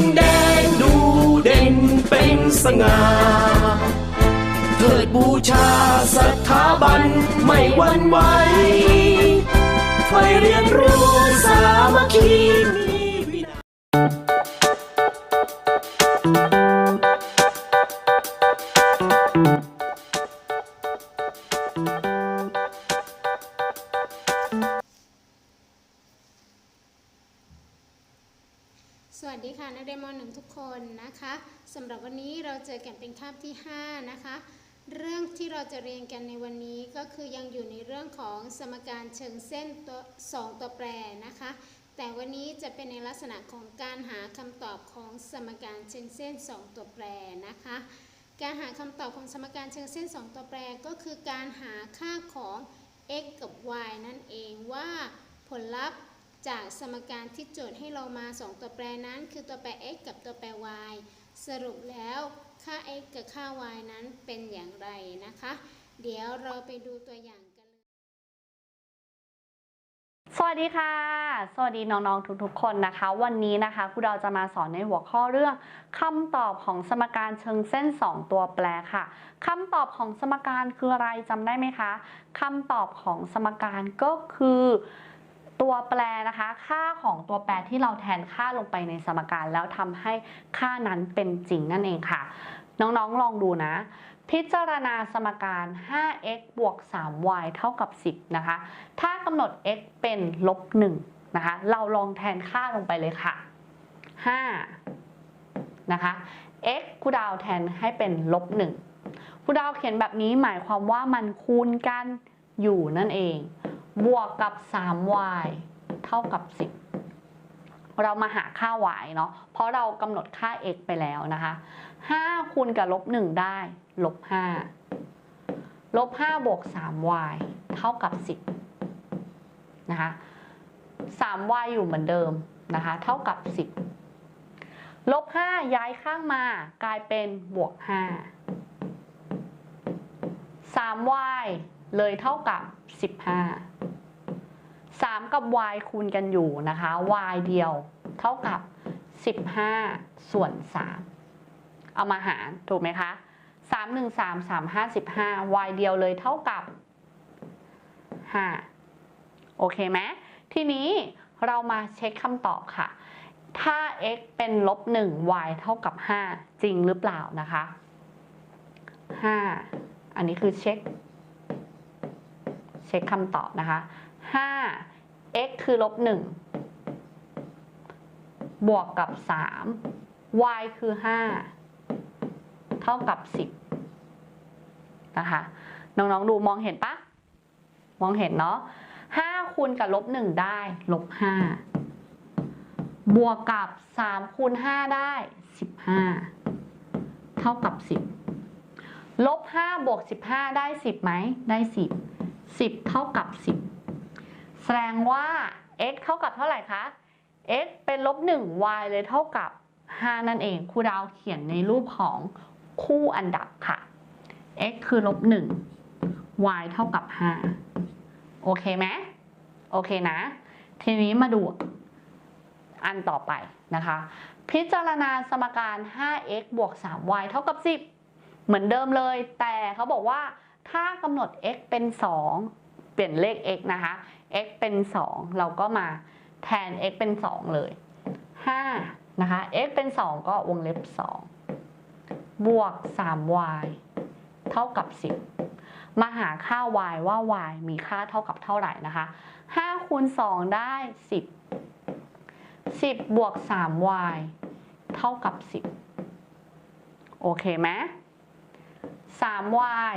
งแดงดูเด่นเป็นสง่าเถิดบูชาสถาบันไม่หวั่นไหวไฟเรียนรู้สามัคคี เราเจอกันเป็นคาบที่ 5 นะคะ เรื่องที่เราจะเรียนกันในวันนี้ก็คือยังอยู่ในเรื่องของสมการเชิงเส้นตัวสองตัวแปรนะคะ แต่วันนี้จะเป็นในลักษณะของการหาคำตอบของสมการเชิงเส้น 2 ตัวแปรนะคะ การหาคำตอบของสมการเชิงเส้น 2 ตัวแปรก็คือการหาค่าของ x กับ y นั่นเองว่าผลลัพธ์จากสมการที่โจทย์ให้เรามา 2 ตัวแปรนั้น คือตัวแปร x กับตัวแปร y สรุปแล้ว ค่า x กับค่า y นั้นเป็นอย่างไรนะคะ เดี๋ยวเราไปดูตัวอย่างกันเลย สวัสดีค่ะ สวัสดีน้องๆทุกๆคนนะคะ วันนี้นะคะครูดาวจะมาสอนในหัวข้อเรื่องคำตอบของสมการเชิงเส้น 2 ตัวแปรค่ะคำตอบของสมการคืออะไรจำได้ไหมคะคำตอบของสมการก็คือ ตัวแปรนะคะ ค่าของตัวแปรที่เราแทนค่าลงไปในสมการ แล้วทำให้ค่านั้นเป็นจริงนั่นเองค่ะ น้องๆลองดูนะ พิจารณาสมการ 5x บวก 3y เท่ากับ 10 นะคะ ถ้ากำหนด x เป็นลบ1นะคะ เราลองแทนค่าลงไปเลยค่ะ 5 นะคะ x ครูดาวแทนให้เป็นลบ1ครูดาวเขียนแบบนี้หมายความว่ามันคูณกันอยู่นั่นเอง บวกกับ 3y เท่ากับ 10 เรามาหาค่า y เนาะเพราะเรากำหนดค่า x ไปแล้วนะคะ 5 คูณกับลบ 1 ได้ลบ 5 ลบ 5 บวก 3y เท่ากับ 10 นะคะ 3y อยู่เหมือนเดิมนะคะ เท่ากับ 10 ลบ 5 ย้ายข้างมากลายเป็นบวก 5 3y เลยเท่ากับ 15 3 กับ y คูณกันอยู่นะคะ y เดียวเท่ากับ 15 ส่วน 3 เอามาหารถูกไหมคะ 3 1 3 3 5 15 y เดียวเลยเท่ากับ 5 โอเคไหมทีนี้เรามาเช็คคำตอบค่ะ ถ้า x เป็นลบ 1 y เท่ากับ 5 จริงหรือเปล่านะคะ 5 อันนี้คือเช็ค เช็คคำตอบนะคะ 5 x คือลบ1บวกกับ 3 y คือ 5 เท่ากับ 10 นะคะ น้องๆ ดูมองเห็นปะมองเห็นเนาะ5คูณกับลบ1ได้ลบ5บวกกับ 3 คูณ 5 ได้ 15 เท่ากับ 10 ลบ5บวก 15 ได้ 10ไหมได้ 10 10 เท่ากับ 10 แสดงว่า x เท่ากับเท่าไหร่คะ x เป็นลบ1 y เลยเท่ากับ 5 นั่นเองครูดาวเขียนในรูปของคู่อันดับค่ะ x คือลบ1 y เท่ากับ 5 โอเคไหมโอเคนะ ทีนี้มาดูอันต่อไปนะคะ พิจารณาสมการ 5x บวก 3y เท่ากับ 10 เหมือนเดิมเลย แต่เขาบอกว่าถ้ากำหนด x เป็น 2 เปลี่ยนเลข x นะคะ x เป็น 2 เราก็มาแทน x เป็น 2 เลย5นะคะ x เป็น 2 ก็วงเล็บ 2 บวก 3y เท่ากับ 10 มาหาค่า y ว่า y มีค่าเท่ากับเท่าไหร่นะคะ5คูณ2ได้ 10 10 บวก 3y เท่ากับ 10 โอเคไหม 3y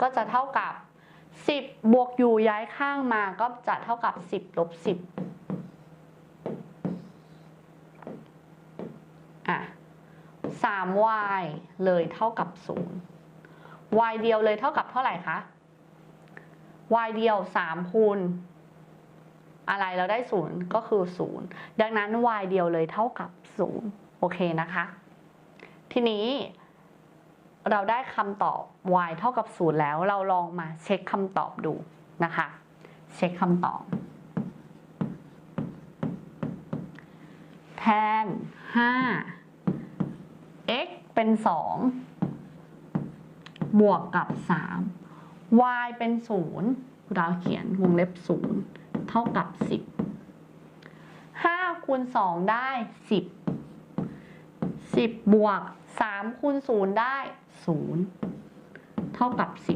ก็จะเท่ากับ 10 บวกอยู่ย้ายข้างมาก็จะเท่ากับ 10ลบ10อะ 3y เลยเท่ากับ 0 y เดียวเลยเท่ากับเท่าไหร่คะ y เดียว 3 คูณ อะไรเราได้ 0 ก็คือ 0 ดังนั้น y เดียวเลยเท่ากับ 0 โอเคนะคะ ทีนี้ เราได้คำตอบ y เท่ากับ0แล้ว เราลองมาเช็คคำตอบดูนะคะ เช็คคำตอบ แทน 5 x เป็น 2 บวกกับ 3 y เป็น 0 เราเขียนวงเล็บ 0 เท่ากับ 10 5คูณ2ได้ 10 10 บวก3คูณ0ได้ 0 เท่ากับ 10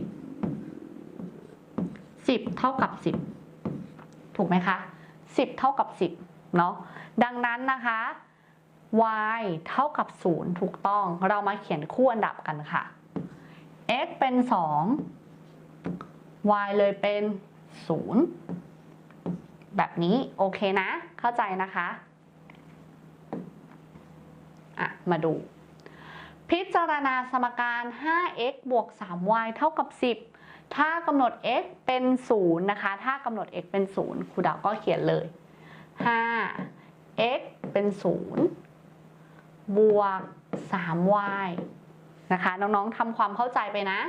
10 เท่ากับ 10 ถูกไหมคะ 10 เท่ากับ 10 เนาะดังนั้นนะคะ y เท่ากับ 0 ถูกต้องเรามาเขียนคู่อันดับกันค่ะ x เป็น 2 y เลยเป็น 0 แบบนี้โอเคนะ เข้าใจนะคะ อะ มาดู พิจารณาสมการ 5x บวก 3y เท่ากับ 10 ถ้ากำหนด x เป็น 0 นะคะ ถ้ากำหนด x เป็น 0 ครูดาวก็เขียนเลย 5 x เป็น 0 บวก 3y นะคะ น้องๆทำความเข้าใจไปนะ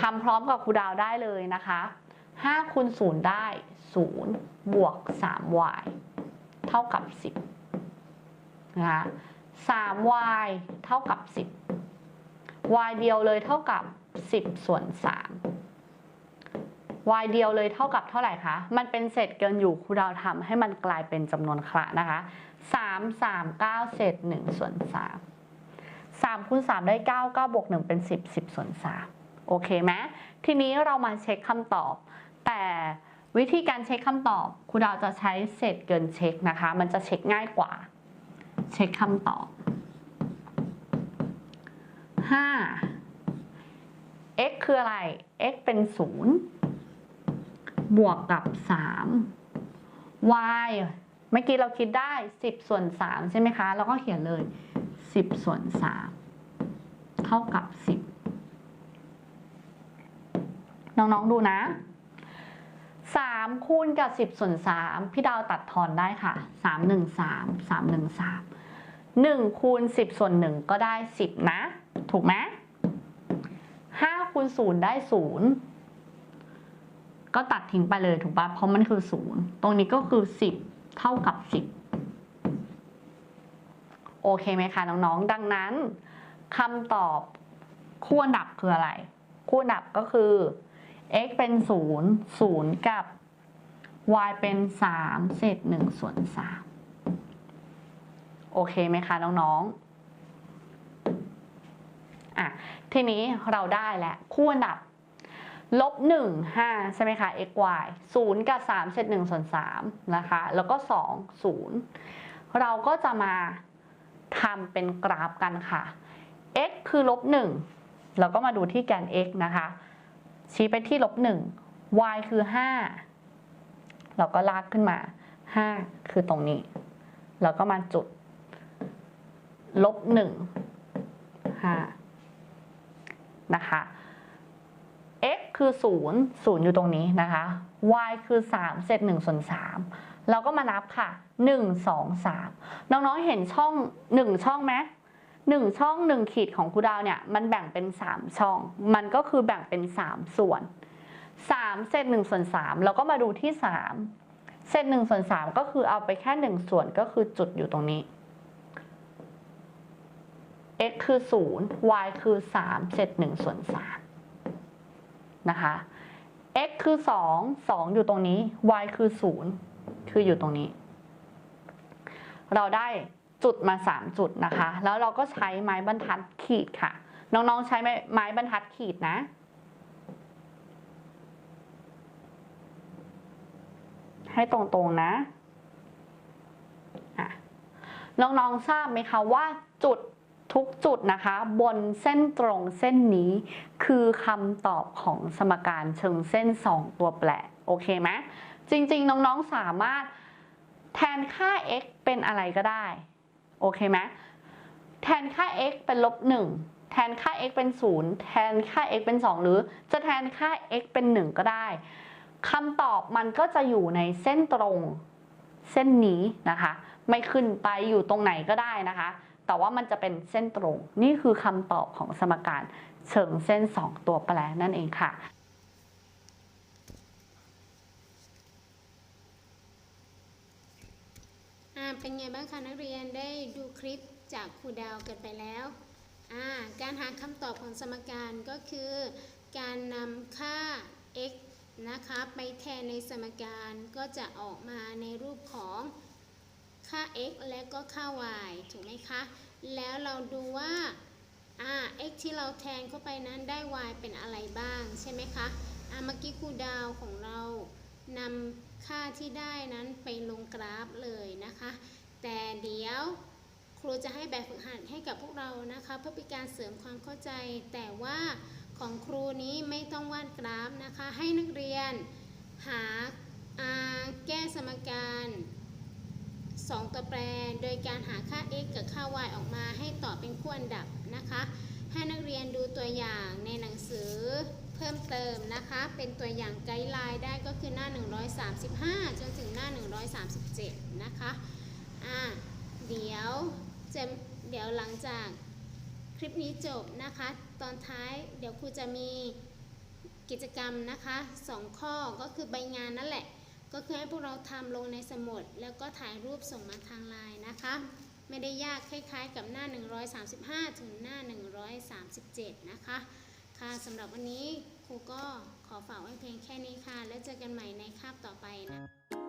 ทำพร้อมกับครูดาวได้เลยนะคะ 5คูณ0ได้ 0 บวก 3y เท่ากับ 10 นะคะ 3y เท่ากับ 10 y เดียวเลยเท่ากับ 10 ส่วน 3 y เดียวเลยเท่ากับเท่าไหร่คะ มันเป็นเศษเกินอยู่ครูดาวทำให้มันกลายเป็นจำนวนคละนะคะ 3 3 9 เศษ1ส่วน 3 3คูณ3ได้ 9 9บวก1เป็น 10 10 ส่วน 3 โอเคไหมทีนี้เรามาเช็คคำตอบ แต่วิธีการเช็คคำตอบครูดาวจะใช้เศษเกินเช็คนะคะ มันจะเช็คง่ายกว่า เช็คคำตอบ 5 x คืออะไร x เป็น 0 บวกกับ 3 y เมื่อกี้เราคิดได้ 10 ส่วน 3 ใช่ไหมคะ เราก็เขียนเลย 10 ส่วน 3 เท่ากับ 10 น้อง ๆ ดูนะ 3 คูณกับ 10 ส่วน 3 พี่ดาวตัดทอนได้ค่ะ 3 1 3 3 1 3 1คูณ10 ส่วน 1 ก็ได้ 10 นะ ถูกไหม5คูณ0ได้ 0 ก็ตัดทิ้งไปเลยถูกปะเพราะมันคือ 0 ตรงนี้ก็คือ 10 เท่ากับ 10 โอเคไหมคะน้องๆ ดังนั้นคำตอบคู่อันดับคืออะไร คู่อันดับก็คือ x เป็น 0 0 กับ y เป็น 3 เศษ1ส่วน3 โอเคไหมคะน้องๆอะทีนี้เราได้แล้วคู่อันดับลบ1 5ใช่ไหมคะ x y 0กับ3เศษ1ส่วน3นะคะ แล้วก็2 0เราก็จะมาทำเป็นกราฟกันค่ะ x คือลบ1เราก็มาดูที่แกน x นะคะ ชี้ไปที่ลบ1 y คือ5เราก็ลากขึ้นมา5คือตรงนี้ แล้วก็มาจุด ลบ1 5นะคะ x คือ0 0อยู่ตรงนี้นะคะ y คือ3เศษ1ส่วน3เราก็มานับค่ะ1 2 3น้องๆเห็นช่อง1ช่องไหมหนึ่งช่อง1ขีดของครูดาวเนี่ยมันแบ่งเป็น3ช่อง มันก็คือแบ่งเป็น3ส่วน3เศษ1ส่วน3เราก็มาดูที่3เศษ1ส่วน3ก็คือเอาไปแค่1ส่วนก็คือจุดอยู่ตรงนี้ x คือ 0 y คือ 3 เศษ1ส่วน3นะคะ x คือ 2 2 อยู่ตรงนี้ y คือ 0 คืออยู่ตรงนี้ เราได้จุดมา 3 จุดนะคะ แล้วเราก็ใช้ไม้บรรทัดขีดค่ะ น้องๆ ใช้ไม้บรรทัดขีดนะให้ตรงๆนะะน้องๆ ทราบไหมคะว่าจุด ทุกจุดนะคะ บนเส้นตรงเส้นนี้คือคำตอบของสมการเชิงเส้น 2 ตัวแปรโอเคไหมจริงๆ น้องๆสามารถแทนค่า x เป็นอะไรก็ได้ โอเคไหมแทนค่า x เป็นลบ1แทนค่า x เป็น 0 แทนค่า x เป็น 2 หรือจะแทนค่า x เป็น 1 ก็ได้คำตอบมันก็จะอยู่ในเส้นตรงเส้นนี้นะคะ ไม่ขึ้นไปอยู่ตรงไหนก็ได้นะคะ แต่ว่ามันจะเป็นเส้นตรง นี่คือคำตอบของสมการเชิงเส้น 2 ตัวแปรนั่นเองค่ะอ่าเป็นไงบ้างคะนักเรียนได้ดูคลิปจากครูดาวกันไปแล้วอ่าการหาคำตอบของสมการก็คือ การนำค่า x นะคะไปแทนในสมการก็จะออกมาในรูปของ ค่า x และก็ค่า y ถูกไหมคะ แล้วเราดูว่าอ่า x ที่เราแทนเข้าไปนั้นได้ y เป็นอะไรบ้างใช่ไหมคะอ่าเมื่อกี้ครูดาวของเรานำค่าที่ได้นั้นไปลงกราฟเลยนะคะ แต่เดี๋ยวครูจะให้แบบฝึกหัดให้กับพวกเรานะคะ เพื่อเป็นการเสริมความเข้าใจ แต่ว่าของครูนี้ไม่ต้องวาดกราฟนะคะ ให้นักเรียนหาอ่าแก้สมการ 2 ตัวแปร โดยการหาค่า x กับค่า y ออกมาให้ตอบเป็นคู่อันดับนะคะ ให้นักเรียนดูตัวอย่างในหนังสือเพิ่มเติมนะคะ เป็นตัวอย่างไกด์ไลน์ได้ก็คือหน้า 135 จนถึงหน้า 137 นะคะอ่าเดี๋ยวจะเดี๋ยวหลังจากคลิปนี้จบนะคะ ตอนท้ายเดี๋ยวครูจะมีกิจกรรมนะคะ 2 ข้อก็คือใบงานนั่นแหละ ก็คือให้พวกเราทำลงในสมุด แล้วก็ถ่ายรูปส่งมาทางไลน์นะคะ ไม่ได้ยากคล้ายๆกับหน้า 135 ถึงหน้า 137 นะคะ ค่ะสำหรับวันนี้ครูก็ขอฝากไว้เพียงแค่นี้ค่ะ แล้วเจอกันใหม่ในคาบต่อไปนะ